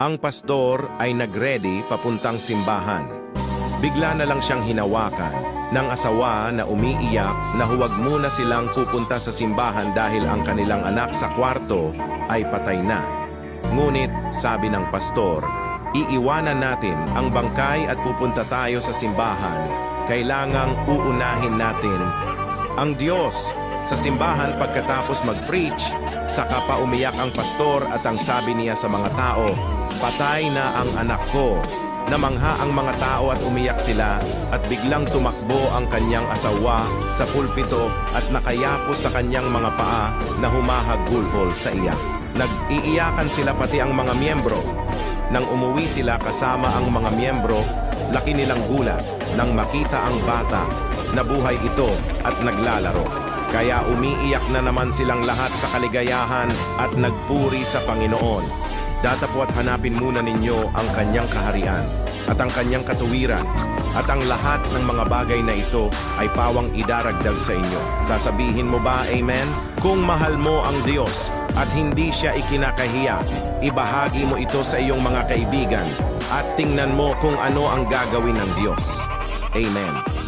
Ang pastor ay nagready papuntang simbahan. Bigla na lang siyang hinawakan ng asawa na umiiyak na huwag muna silang pupunta sa simbahan dahil ang kanilang anak sa kwarto ay patay na. Ngunit, sabi ng pastor, iiwanan natin ang bangkay at pupunta tayo sa simbahan. Kailangang uunahin natin ang Diyos. Sa simbahan pagkatapos mag-preach, saka pa umiyak ang pastor at ang sabi niya sa mga tao, Patay na ang anak ko. Namangha ang mga tao at umiyak sila at biglang tumakbo ang kanyang asawa sa pulpito at nakayapos sa kanyang mga paa na humahagulhol sa iyak. Nag-iiyakan sila pati ang mga miyembro. Nang umuwi sila kasama ang mga miyembro, laki nilang gulat nang makita ang bata na buhay ito at naglalaro. Kaya umiiyak na naman silang lahat sa kaligayahan at nagpuri sa Panginoon. Datapwat hanapin muna ninyo ang kanyang kaharian at ang kanyang katuwiran at ang lahat ng mga bagay na ito ay pawang idaragdag sa inyo. Sasabihin mo ba, Amen? Kung mahal mo ang Diyos at hindi siya ikinakahiya, ibahagi mo ito sa iyong mga kaibigan at tingnan mo kung ano ang gagawin ng Diyos. Amen.